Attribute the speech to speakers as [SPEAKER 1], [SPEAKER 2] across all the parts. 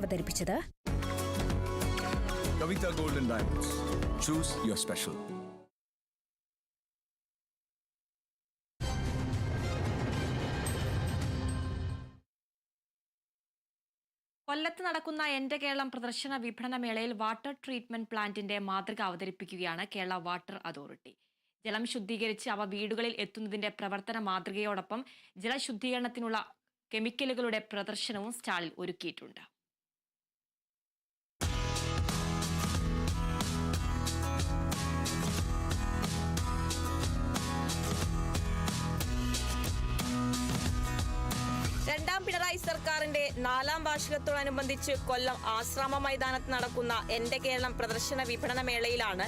[SPEAKER 1] അവതരിപ്പിച്ചത്?
[SPEAKER 2] Kavita golden diamonds choose your special
[SPEAKER 3] കൊല്ലത്ത് നടക്കുന്ന എന്റെ കേരളം പ്രദർശന വിപണന മേളയിൽ വാട്ടർ ട്രീറ്റ്മെന്റ് പ്ലാന്റിന്റെ മാതൃക അവതരിപ്പിക്കുകയാണ് കേരള വാട്ടർ അതോറിറ്റി. ജലം ശുദ്ധീകരിച്ച് അവ വീടുകളിൽ എത്തുന്നതിന്റെ പ്രവർത്തന മാതൃകയോടൊപ്പം ജലശുദ്ധീകരണത്തിനുള്ള കെമിക്കലുകളുടെ പ്രദർശനവും സ്റ്റാളിൽ ഒരുക്കിയിട്ടുണ്ട്.
[SPEAKER 4] രണ്ടാം പിണറായി സർക്കാരിന്റെ നാലാം വാർഷികത്തോടനുബന്ധിച്ച് കൊല്ലം ആശ്രാമ മൈതാനത്ത് നടക്കുന്ന എന്റെ കേരളം പ്രദർശന വിപണന മേളയിലാണ്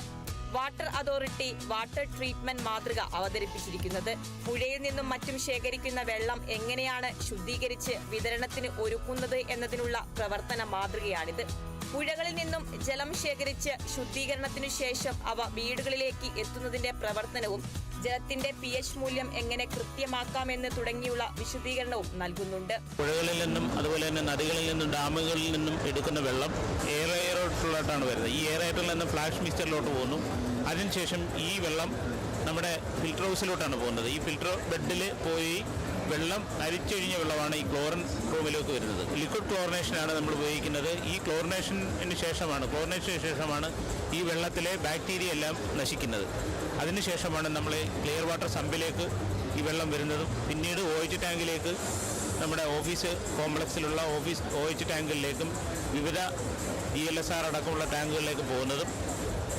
[SPEAKER 4] വാട്ടർ അതോറിറ്റി വാട്ടർ ട്രീറ്റ്മെന്റ് മാതൃക അവതരിപ്പിച്ചിരിക്കുന്നത്. പുഴയിൽ നിന്നും മറ്റും ശേഖരിക്കുന്ന വെള്ളം എങ്ങനെയാണ് ശുദ്ധീകരിച്ച് വിതരണത്തിന് ഒരുക്കുന്നത് എന്നതിനുള്ള പ്രവർത്തന മാതൃകയാണിത്. പുഴകളിൽ നിന്നും ജലം ശേഖരിച്ച് ശുദ്ധീകരണത്തിനു ശേഷം അവ വീടുകളിലേക്ക് എത്തുന്നതിന്റെ പ്രവർത്തനവും ജലത്തിന്റെ പി എച്ച് മൂല്യം എങ്ങനെ കൃത്യമാക്കാമെന്ന് തുടങ്ങിയുള്ള വിശദീകരണവും നൽകുന്നുണ്ട്.
[SPEAKER 5] പുഴകളിൽ നിന്നും അതുപോലെ തന്നെ നദികളിൽ നിന്നും ഡാമുകളിൽ നിന്നും എടുക്കുന്ന വെള്ളം എയറേറ്ററിലോട്ടാണ് വരുന്നത്. ഈ എയറേറ്ററിൽ നിന്ന് ഫ്ലാഷ് മിക്സ്ചറിലോട്ട് പോകുന്നു. അതിനുശേഷം ഈ വെള്ളം നമ്മുടെ ഫിൽട്ടർ ഹൗസിലോട്ടാണ് പോകുന്നത്. ഈ ഫിൽട്ടർ ബെഡിൽ പോയി വെള്ളം അരിച്ചൊഴിഞ്ഞ വെള്ളമാണ് ഈ ക്ലോറിൻ റൂമിലേക്ക് വരുന്നത്. ലിക്വിഡ് ക്ലോറിനേഷനാണ് നമ്മൾ ഉപയോഗിക്കുന്നത്. ഈ ക്ലോറിനേഷന് ശേഷമാണ് ക്ലോറിനേഷന് ശേഷമാണ് ഈ വെള്ളത്തിലെ ബാക്ടീരിയ എല്ലാം നശിക്കുന്നത്. അതിനുശേഷമാണ് നമ്മൾ ക്ലിയർ വാട്ടർ സമ്പിലേക്ക് ഈ വെള്ളം വരുന്നതും പിന്നീട് ഒ എച്ച് ടാങ്കിലേക്ക് നമ്മുടെ ഓഫീസ് കോംപ്ലക്സിലുള്ള ഓഫീസ് ഒ എച്ച് ടാങ്കുകളിലേക്കും വിവിധ ഇ എൽ എസ് ആർ അടക്കമുള്ള ടാങ്കുകളിലേക്ക് പോകുന്നതും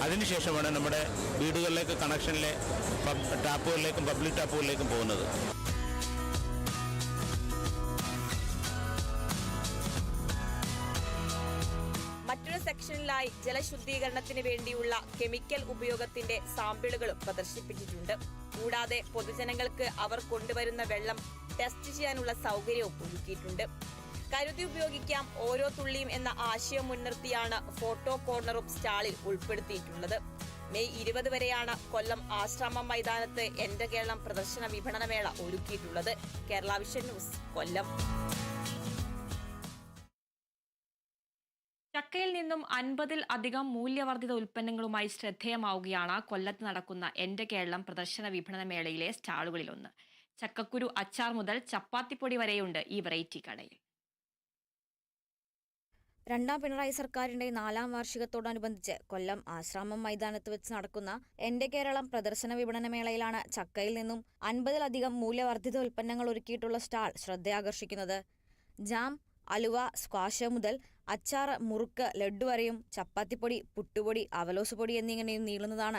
[SPEAKER 5] അതിനുശേഷമാണ് നമ്മുടെ വീടുകളിലേക്ക് കണക്ഷനിലെ ടാപ്പുകളിലേക്കും പബ്ലിക് ടാപ്പുകളിലേക്കും പോകുന്നത്.
[SPEAKER 4] മറ്റൊരു സെക്ഷനിലായി ജലശുദ്ധീകരണത്തിന് വേണ്ടിയുള്ള കെമിക്കൽ ഉപയോഗത്തിന്റെ സാമ്പിളുകളും പ്രദർശിപ്പിച്ചിട്ടുണ്ട്. കൂടാതെ പൊതുജനങ്ങൾക്ക് അവർ കൊണ്ടുവരുന്ന വെള്ളം ടെസ്റ്റ് ചെയ്യാനുള്ള സൗകര്യവും ഒരുക്കിയിട്ടുണ്ട്. കരുതി ഉപയോഗിക്കാം ഓരോ തുള്ളിയും എന്ന ആശയം മുൻനിർത്തിയാണ് ഫോട്ടോ കോർണറും സ്റ്റാളിൽ ഉൾപ്പെടുത്തിയിട്ടുള്ളത്. മെയ് ഇരുപത് വരെയാണ് കൊല്ലം ആശ്രമം മൈതാനത്ത് എന്റെ കേരളം പ്രദർശന വിപണനമേള ഒരുക്കിയിട്ടുള്ളത്. Kerala vision news Kollam.
[SPEAKER 3] ചക്കയിൽ നിന്നും അൻപതിൽ അധികം മൂല്യവർദ്ധിത ഉൽപ്പന്നങ്ങളുമായി ശ്രദ്ധേയമാവുകയാണ് കൊല്ലത്ത് നടക്കുന്ന എന്റെ കേരളം പ്രദർശന വിപണന മേളയിലെ സ്റ്റാളുകളിലൊന്ന്. ചക്കക്കുരു അച്ചാർ മുതൽ ചപ്പാത്തിപ്പൊടി വരെയുണ്ട് ഈ വെറൈറ്റി കടയിൽ.
[SPEAKER 1] രണ്ടാം പിണറായി സർക്കാരിന്റെ നാലാം വാർഷികത്തോടനുബന്ധിച്ച് കൊല്ലം ആശ്രാമം മൈതാനത്ത് വെച്ച് നടക്കുന്ന എന്റെ കേരളം പ്രദർശന വിപണന മേളയിലാണ് ചക്കയിൽ നിന്നും അൻപതിലധികം മൂല്യവർദ്ധിത ഉൽപ്പന്നങ്ങൾ ഒരുക്കിയിട്ടുള്ള സ്റ്റാൾ ശ്രദ്ധയാകർഷിക്കുന്നത്. ജാം അലുവ സ്ക്വാഷ് മുതൽ അച്ചാർ മുറുക്ക് ലഡ്ഡു വരെയും ചപ്പാത്തിപ്പൊടി പുട്ടുപൊടി അവലോസ് പൊടി എന്നിങ്ങനെയും നീളുന്നതാണ്